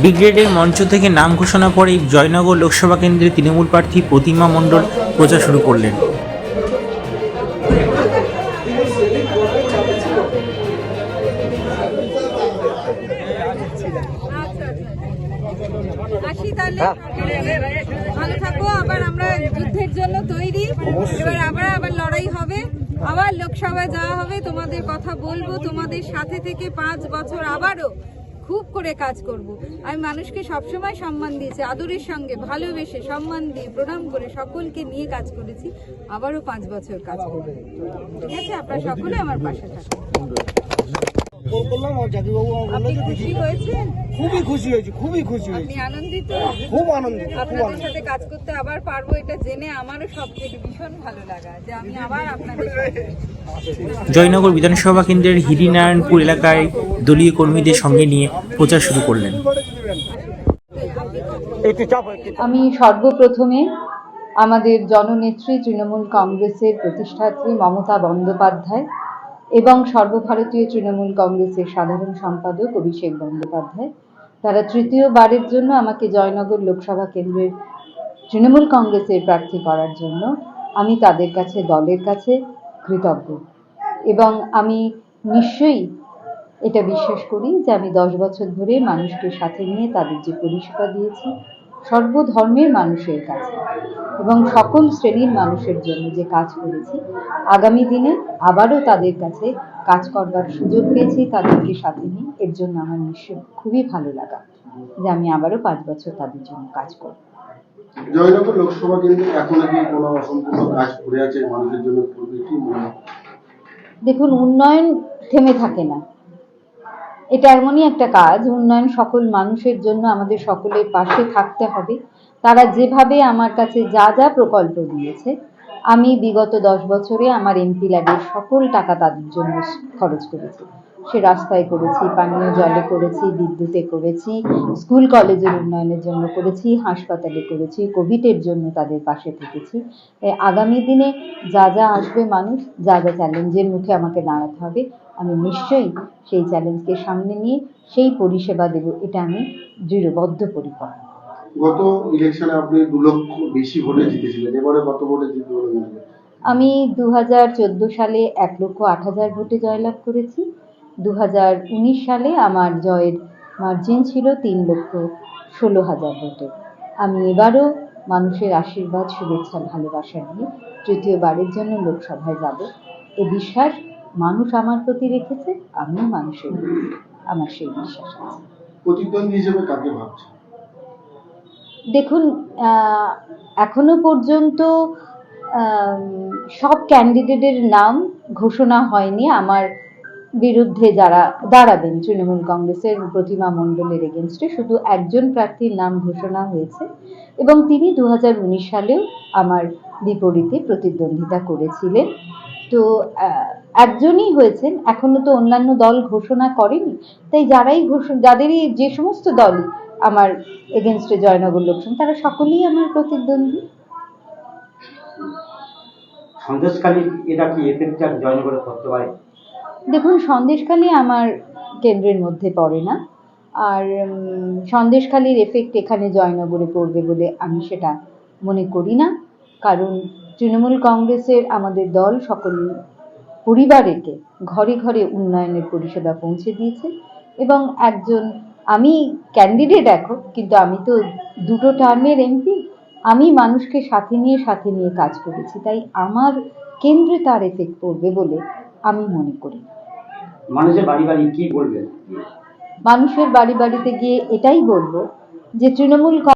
ব্রিগেডের মঞ্চ থেকে নাম ঘোষণা করে জয়নগর লোকসভা কেন্দ্রের তৃণমূল প্রার্থী প্রতিমা মণ্ডল প্রচার শুরু করলেন। আসি তাহলে। ভালো থাকো, আবার আমরা যুদ্ধের জন্য তৈরি। এবার আবার আবার লড়াই হবে। আবার লোকসভায় যাওয়া হবে। তোমাদের কথা বলব। তোমাদের সাথে থেকে পাঁচ বছর আবারও খুব করে কাজ করব। আমি মানুষকে সবসময় সম্মান দিয়েছি, আদরের সঙ্গে ভালোবেসে সম্মান দিয়ে, প্রণাম করে সকলকে নিয়ে কাজ করেছি। আবারও পাঁচ বছর কাজ করব। ঠিক আছে? আপনারা সকলে আমার পাশে থাকুন। ফোন করলাম আমার জাতিবাবু আমার বলল যে খুশি হয়েছেন? খুবই খুশি হয়েছি খুবই খুশি আপনি আনন্দিত? খুব আনন্দিত খুব আপনাদের আনন্দিত। সাথে কাজ করতে আবার পারব এটা জেনে আমারও সব থেকে ভীষণ ভালো লাগা যে আমি আবার আপনাদের সাথে জয়নগর বিধানসভা কেন্দ্রের হরিনারায়ণপুর এলাকায় দলীয় কর্মীদের সঙ্গে নিয়ে প্রচার শুরু করলেন। আমি সর্বপ্রথমে আমাদের জননেত্রী তৃণমূল কংগ্রেসের প্রতিষ্ঠাত্রী মমতা বন্দ্যোপাধ্যায় এবং সর্বভারতীয় তৃণমূল কংগ্রেসের সাধারণ সম্পাদক অভিষেক বন্দ্যোপাধ্যায়। তারা তৃতীয়বারের জন্য আমাকে জয়নগর লোকসভা কেন্দ্রের তৃণমূল কংগ্রেসের প্রার্থী করার জন্য আমি তাদের কাছে, দলের কাছে কৃতজ্ঞ। এবং আমি নিশ্চয়ই এটা বিশ্বাস করি যে আমি দশ বছর ধরে মানুষকে সাথে নিয়ে তাদের যে পরিষেবা দিয়েছি সর্বধর্মের মানুষের কাছে এবং সকল শ্রেণির মানুষের জন্য যে কাজ করেছি আগামী দিনে আবারও তাদের কাছে কাজ করবার সুযোগ পেয়েছি তাদেরকে সাথে নিয়ে। এর জন্য আমার নিশ্চয় খুবই ভালো লাগা যে আমি আবারও পাঁচ বছর তাদের জন্য কাজ করব। জয়নগর লোকসভা কেন্দ্রে এখনও কি কোনো অসম্পূর্ণ কাজ পড়ে আছে? মানুষের জন্য করবে কি মনে দেখুন উন্নয়ন থেমে থাকে না। এটা এমনই একটা কাজ, উন্নয়ন সকল মানুষের জন্য আমাদের সকলের পাশে থাকতে হবে। তারা যেভাবে আমার কাছে যা যা প্রকল্প দিয়েছে, আমি বিগত দশ বছরে আমার এমপি ল্যাবের সকল টাকা তাদের জন্য খরচ করেছি। সে রাস্তায় করেছি পানীয় জলে করেছি বিদ্যুতে করেছি স্কুল কলেজের উন্নয়নের জন্য করেছি হাসপাতালে করেছি কোভিডের জন্য তাদের পাশে থেকেছি। আগামী দিনে যা যা আসবে মানুষ যা যা চ্যালেঞ্জের মুখে আমাকে দাঁড়াতে হবে আমি নিশ্চয়ই সেই চ্যালেঞ্জকে সামনে নিয়ে সেই পরিষেবা দেব এটা আমি দৃঢ়বদ্ধ পরিকর গত ইলেকশনে আপনি দু লক্ষ বেশি ভোটে জিতেছিলেন এবারে কত ভোটে জিতবে বলে হয় আমি দু হাজার চোদ্দ সালে এক লক্ষ আট হাজার ভোটে জয়লাভ করেছি দু হাজার উনিশ সালে আমার জয়ের মার্জিন ছিল তিন লক্ষ ষোলো হাজার ভোটে। আমি এবারও মানুষের আশীর্বাদ শুভেচ্ছা ভালোবাসা নিয়ে তৃতীয়বারের জন্য লোকসভায় যাব। এ বিশ্বাস মানুষ আমার প্রতি রেখেছে আমিও মানুষের প্রতি। আমার সেই বিশ্বাস আছে। প্রতিদ্বন্দ্বী হিসেবে কাকে ভাবছে দেখুন এখনও পর্যন্ত সব ক্যান্ডিডেটের নাম ঘোষণা হয়নি। আমার বিরুদ্ধে যারা দাঁড়াবেন, তৃণমূল কংগ্রেসের প্রতিমা মণ্ডলের এগেনস্টে শুধু একজন প্রার্থীর নাম ঘোষণা হয়েছে এবং তিনি দুহাজার উনিশ সালেও আমার বিপরীতে প্রতিদ্বন্দ্বিতা করেছিলেন। তো একজনই হয়েছেন, এখনও তো অন্যান্য দল ঘোষণা করেনি। তাই যারাই ঘোষণা যাদেরই যে সমস্ত দলই আমার এগেনস্টে জয়নগর লোকসভা তারা সকলেই আমার প্রতিদ্বন্দ্বী। সন্দেশকালী এরা কি এফেক্টটা জয়েন করে করতে পারে দেখুন, সন্দেশখালি আমার কেন্দ্রের মধ্যে পড়ে না। আর সন্দেশখালির এফেক্ট এখানে জয়নগরে পড়বে বলে আমি সেটা মনে করি না। কারণ, তৃণমূল কংগ্রেসের আমাদের দল সকল পরিবারেকে ঘরে ঘরে উন্নয়নের পরিষেবা পৌঁছে দিয়েছে এবং একজন আমি ক্যান্ডিডেট এখন কিন্তু আমি তো দুটো টার্মের এমপি আমি মানুষকে সাথে নিয়ে সাথে নিয়ে কাজ করেছি। তাই আমার কেন্দ্রে তার এফেক্ট পড়বে বলে আমি মনে করি। মানুষের বাড়ি বাড়ি কি বলবেন? মানুষের বাড়ি বাড়িতে গিয়ে এটাই বলব যে তৃণমূল